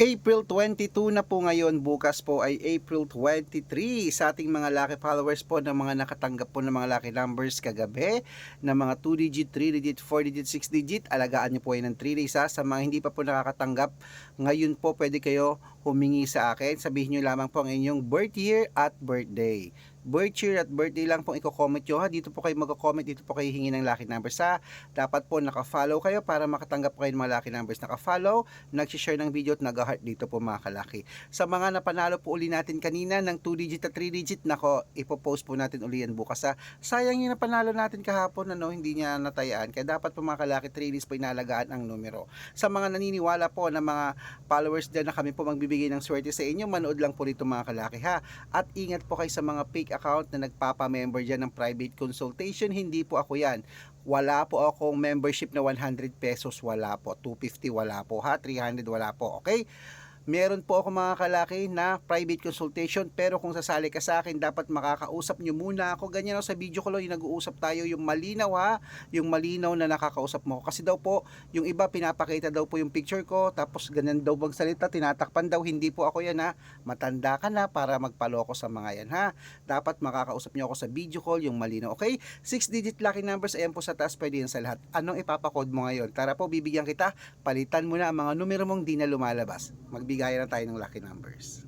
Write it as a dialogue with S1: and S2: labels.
S1: April 22 na po ngayon, bukas po ay April 23 sa ating mga lucky followers po ng mga nakatanggap po ng mga lucky numbers kagabi na mga 2 digit, 3 digit, 4 digit, 6 digit. Alagaan niyo po yan ng 3 days ha. Sa mga hindi pa po nakakatanggap, ngayon po pwede kayo humingi sa akin. Sabihin niyo lamang po ang inyong birth year at birthday. Year at birthday lang pong i-comment nyo ha. Dito po kayo mag-comment, dito po kayo hingi ng lucky numbers ha. Dapat po naka-follow kayo para makatanggap kayo ng mga lucky numbers. Naka-follow, nag-share ng video at nag-heart dito po mga kalaki. Sa mga napanalo po uli natin kanina ng 2 digit at 3 digit, nako, ipopost po natin uli yan bukas ha. Sayang yung napanalo natin kahapon, ano, hindi niya natayaan. Kaya dapat po mga kalaki, 3 days po inalagaan ang numero. Sa mga naniniwala po na mga followers dyan na kami po magbibigay ng swerte sa inyo, manood lang po dito mga kalaki ha. At ingat po kayo sa mga fake account na nagpapa-member dyan ng private consultation, hindi po ako yan. Wala po akong membership na 100 pesos, wala po. 250 wala po ha, 300 wala po, okay? Meron po ako mga kalaki na private consultation pero kung sasali ka sa akin dapat makakausap nyo muna ako. Ganyan ako sa video ko lang yung nag-uusap tayo yung malinaw ha? Yung malinaw na nakakausap mo. Kasi daw po yung iba pinapakita daw po yung picture ko tapos ganyan daw magsalita tinatakpan daw. Hindi po ako yan ha? Matanda ka na para magpaloko sa mga yan ha? Dapat makakausap nyo ako sa video call yung malinaw okay? 6 digit lucky numbers ayan po sa taas pwede yan sa lahat. Anong ipapakode mo ngayon? Tara po bibigyan kita. Palitan mo na ang mga numero mong di na lumalabas magbigay na tayo ng lucky numbers